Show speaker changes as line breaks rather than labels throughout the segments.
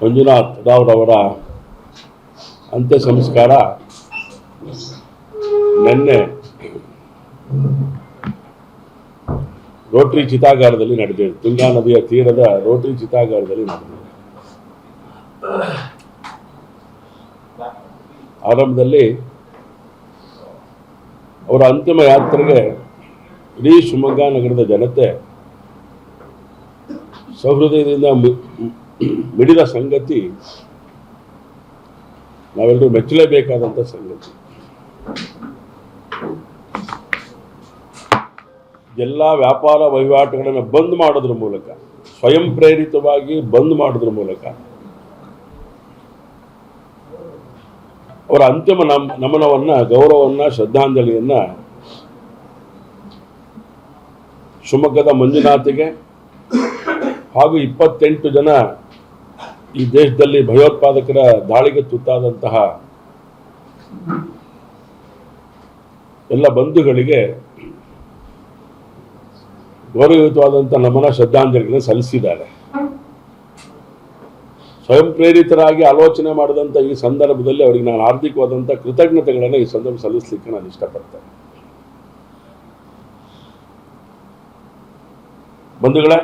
ಮಂಜುನಾಥ್ ರಾವ್ರವರ ಅಂತ್ಯ ಸಂಸ್ಕಾರ ನಿನ್ನೆ ರೋಟರಿ ಚಿತಾಗಾರದಲ್ಲಿ ನಡೆದಿದೆ. ತುಂಗಾ ನದಿಯ ತೀರದ ರೋಟರಿ ಚಿತಾಗಾರದಲ್ಲಿ ನಡೆದಿದೆ. ಆರಂಭದಲ್ಲಿ ಅವರ ಅಂತಿಮ ಯಾತ್ರೆಗೆ ಇಡೀ ಶಿವಮೊಗ್ಗ ನಗರದ ಜನತೆ ಸಹೃದಯದಿಂದ ಮಿಡಿದ ಸಂಗತಿ ನಾವೆಲ್ಲರೂ ಮೆಚ್ಚಲೇಬೇಕಾದಂಥ ಸಂಗತಿ. ಎಲ್ಲ ವ್ಯಾಪಾರ ವಹಿವಾಟುಗಳನ್ನು ಬಂದ್ ಮಾಡೋದ್ರ ಮೂಲಕ, ಸ್ವಯಂ ಪ್ರೇರಿತವಾಗಿ ಬಂದ್ ಮಾಡೋದ್ರ ಮೂಲಕ, ಅವರ ಅಂತಿಮ ನಮ್, ನಮನವನ್ನ, ಗೌರವವನ್ನ, ಶ್ರದ್ಧಾಂಜಲಿಯನ್ನ ಶಿವಮೊಗ್ಗದ ಮಂಜುನಾಥಿಗೆ ಹಾಗೂ ಇಪ್ಪತ್ತೆಂಟು ಜನ ಈ ದೇಶದಲ್ಲಿ ಭಯೋತ್ಪಾದಕರ ದಾಳಿಗೆ ತುತ್ತಾದಂತಹ ಎಲ್ಲ ಬಂಧುಗಳಿಗೆ ಗೌರವಯುತವಾದಂತಹ ನಮನ ಶ್ರದ್ಧಾಂಜಲಿಗಳನ್ನು ಸಲ್ಲಿಸಿದ್ದಾರೆ. ಸ್ವಯಂ ಪ್ರೇರಿತರಾಗಿ ಆಲೋಚನೆ ಮಾಡಿದಂಥ ಈ ಸಂದರ್ಭದಲ್ಲಿ ಅವರಿಗೆ ನಾನು ಹಾರ್ದಿಕವಾದಂಥ ಕೃತಜ್ಞತೆಗಳನ್ನು ಈ ಸಂದರ್ಭ ಸಲ್ಲಿಸಲಿಕ್ಕೆ ನಾನು ಇಷ್ಟಪಡ್ತೇನೆ. ಬಂಧುಗಳೇ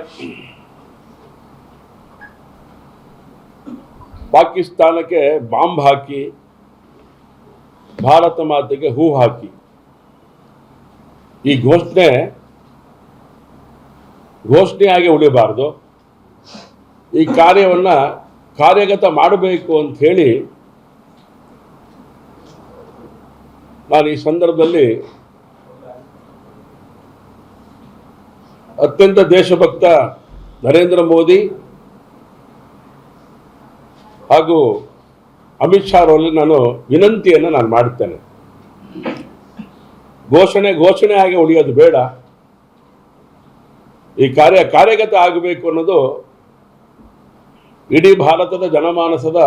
ಪಾಕಿಸ್ತಾನಕ್ಕೆ ಬಾಂಬ್ ಹಾಕಿ, ಭಾರತ ಮಾತೆಗೆ ಹೂ ಹಾಕಿ. ಈ ಘೋಷಣೆ ಘೋಷಣೆಯಾಗಿ ಉಳಿಬಾರ್ದು. ಈ ಕಾರ್ಯವನ್ನ ಕಾರ್ಯಗತ ಮಾಡಬೇಕು ಅಂತ ಹೇಳಿ ನಾನು ಈ ಸಂದರ್ಭದಲ್ಲಿ ಅತ್ಯಂತ ದೇಶಭಕ್ತ ನರೇಂದ್ರ ಮೋದಿ ಹಾಗೂ ಅಮಿತ್ ಶಾ ಅವರಲ್ಲಿ ನಾನು ವಿನಂತಿಯನ್ನು ನಾನು ಮಾಡುತ್ತೇನೆ. ಘೋಷಣೆ ಘೋಷಣೆ ಆಗಿ ಉಳಿಯೋದು ಬೇಡ. ಈ ಕಾರ್ಯ ಕಾರ್ಯಗತ ಆಗಬೇಕು ಅನ್ನೋದು ಇಡೀ ಭಾರತದ ಜನಮಾನಸದ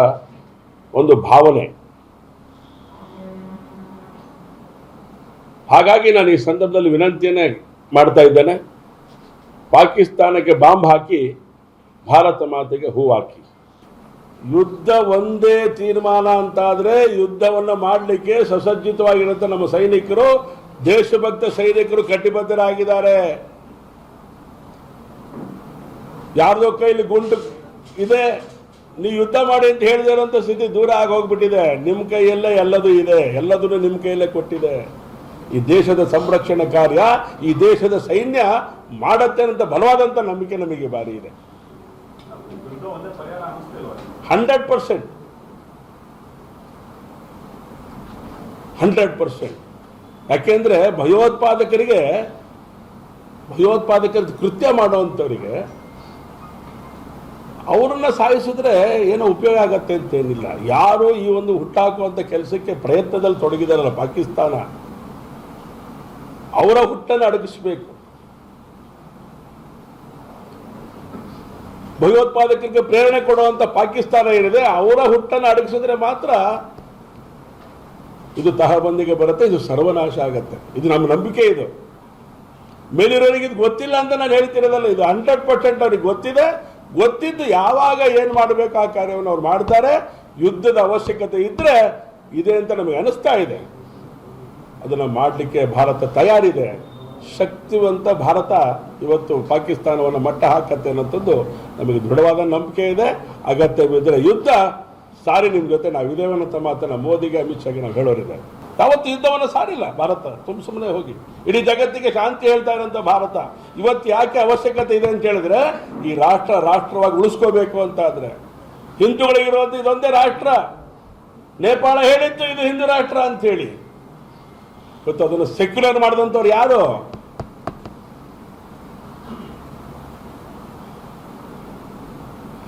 ಒಂದು ಭಾವನೆ. ಹಾಗಾಗಿ ನಾನು ಈ ಸಂದರ್ಭದಲ್ಲಿ ವಿನಂತಿಯನ್ನೇ ಮಾಡ್ತಾ ಇದ್ದೇನೆ. ಪಾಕಿಸ್ತಾನಕ್ಕೆ ಬಾಂಬ್ ಹಾಕಿ ಭಾರತ ಮಾತೆಗೆ ಹೂ ಹಾಕಿ. ಯುದ್ಧ ಒಂದೇ ತೀರ್ಮಾನ ಅಂತಾದ್ರೆ ಯುದ್ಧವನ್ನು ಮಾಡಲಿಕ್ಕೆ ಸಸಜ್ಜಿತವಾಗಿರುತ್ತೆ ನಮ್ಮ ಸೈನಿಕರು, ದೇಶಭಕ್ತ ಸೈನಿಕರು ಕಟಿಬದ್ಧರಾಗಿದ್ದಾರೆ. ಯಾರ್ದೋ ಕೈಲಿ ಗುಂಡು ಇದೆ ನೀವು ಯುದ್ಧ ಮಾಡಿ ಅಂತ ಹೇಳಿದಿರೋಂಥ ಸ್ಥಿತಿ ದೂರ ಆಗಿ ಹೋಗ್ಬಿಟ್ಟಿದೆ. ನಿಮ್ಮ ಕೈಯಲ್ಲೇ ಎಲ್ಲದೂ ಇದೆ, ಎಲ್ಲದನ್ನು ನಿಮ್ಮ ಕೈಯಲ್ಲೇ ಕೊಟ್ಟಿದೆ. ಈ ದೇಶದ ಸಂರಕ್ಷಣಾ ಕಾರ್ಯ, ಈ ದೇಶದ ಸೈನ್ಯ ಮಾಡತ್ತೆ ಅಂತ ಬಲವಾದಂಥ ನಂಬಿಕೆ ನಮಗೆ ಭಾರಿ ಇದೆ. Hundred percent. Hundred percent. ಯಾಕೆಂದರೆ ಭಯೋತ್ಪಾದಕರಿಗೆ ಭಯೋತ್ಪಾದಕರ ಕೃತ್ಯ ಮಾಡುವಂಥವರಿಗೆ ಅವರನ್ನ ಸಾಯಿಸಿದ್ರೆ ಏನೋ ಉಪಯೋಗ ಆಗತ್ತೆ ಅಂತೇನಿಲ್ಲ. ಯಾರು ಈ ಒಂದು ಹುಟ್ಟಾಕುವಂಥ ಕೆಲಸಕ್ಕೆ ಪ್ರಯತ್ನದಲ್ಲಿ ತೊಡಗಿದಾರಲ್ಲ ಪಾಕಿಸ್ತಾನ, ಅವರ ಹುಟ್ಟನ್ನು ಅಡಗಿಸಬೇಕು. ಭಯೋತ್ಪಾದಕರಿಗೆ ಪ್ರೇರಣೆ ಕೊಡುವಂತ ಪಾಕಿಸ್ತಾನ ಏನಿದೆ, ಅವರ ಹುಟ್ಟನ್ನು ಅಡಗಿಸಿದ್ರೆ ಮಾತ್ರ ಇದು ತಹಬಂದಿಗೆ ಬರುತ್ತೆ, ಇದು ಸರ್ವನಾಶ ಆಗತ್ತೆ. ಇದು ನಮ್ಮ ನಂಬಿಕೆ ಇದು. ಮೇಲಿರೋರಿಗೆ ಇದು ಗೊತ್ತಿಲ್ಲ ಅಂತ ನಾನು ಹೇಳ್ತಿರೋದಲ್ಲ, ಇದು ಹಂಡ್ರೆಡ್ ಪರ್ಸೆಂಟ್ ಅವ್ರಿಗೆ ಗೊತ್ತಿದೆ. ಗೊತ್ತಿದ್ದು ಯಾವಾಗ ಏನು ಮಾಡಬೇಕು ಆ ಕಾರ್ಯವನ್ನು ಅವ್ರು ಮಾಡ್ತಾರೆ, ಯುದ್ಧದ ಅವಶ್ಯಕತೆ ಇದ್ರೆ ಇದೆ ಅಂತ ನಮಗೆ ಅನಿಸ್ತಾ ಇದೆ. ಅದನ್ನು ಮಾಡಲಿಕ್ಕೆ ಭಾರತ ತಯಾರಿದೆ. ಶಕ್ತಿವಂತ ಭಾರತ ಇವತ್ತು ಪಾಕಿಸ್ತಾನವನ್ನು ಮಟ್ಟ ಹಾಕತ್ತೆ ಅನ್ನೋಂಥದ್ದು ನಮಗೆ ದೃಢವಾದ ನಂಬಿಕೆ ಇದೆ. ಅಗತ್ಯವಿದ್ದರೆ ಯುದ್ಧ ಸಾರಿ ನಿಮ್ಮ ಜೊತೆ ನಾವು ಅನ್ನೋ ಮಾತನ್ನ ಮೋದಿಗೆ, ಅಮಿತ್ ಶಾಗೆ ನಾವು ಹೇಳೋರಿದೆ. ಯಾವತ್ತು ಯುದ್ಧವನ್ನು ಸಾರಿಲ್ಲ ಭಾರತ. ತುಂಬ ಸುಮ್ಮನೆ ಹೋಗಿ. ಇಡೀ ಜಗತ್ತಿಗೆ ಶಾಂತಿ ಹೇಳ್ತಾ ಇರೋಂಥ ಭಾರತ. ಇವತ್ತು ಯಾಕೆ ಅವಶ್ಯಕತೆ ಇದೆ ಅಂತ ಹೇಳಿದ್ರೆ, ಈ ರಾಷ್ಟ್ರ ರಾಷ್ಟ್ರವಾಗಿ ಉಳಿಸ್ಕೋಬೇಕು ಅಂತ ಆದ್ರೆ. ಹಿಂದೂಗಳಿಗಿರುವಂಥ ಇದೊಂದೇ ರಾಷ್ಟ್ರ. ನೇಪಾಳ ಹೇಳಿತ್ತು ಇದು ಹಿಂದೂ ರಾಷ್ಟ್ರ ಅಂತ ಹೇಳಿ. ಇವತ್ತು ಅದನ್ನು ಸೆಕ್ಯುಲರ್ ಮಾಡಿದಂಥವ್ರು ಯಾರು?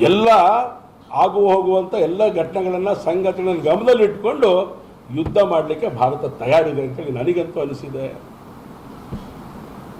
ಎಲ್ಲ ಆಗು ಹೋಗುವಂತ ಎಲ್ಲ ಘಟನೆಗಳನ್ನ ಸಂಘಟನೆಗಳನ್ನು ಗಮನದಲ್ಲಿ ಇಟ್ಕೊಂಡು ಯುದ್ಧ ಮಾಡಲಿಕ್ಕೆ ಭಾರತ ತಯಾರಿದೆ ಅಂತೇಳಿ ನನಗಂತೂ ಅನಿಸಿದೆ.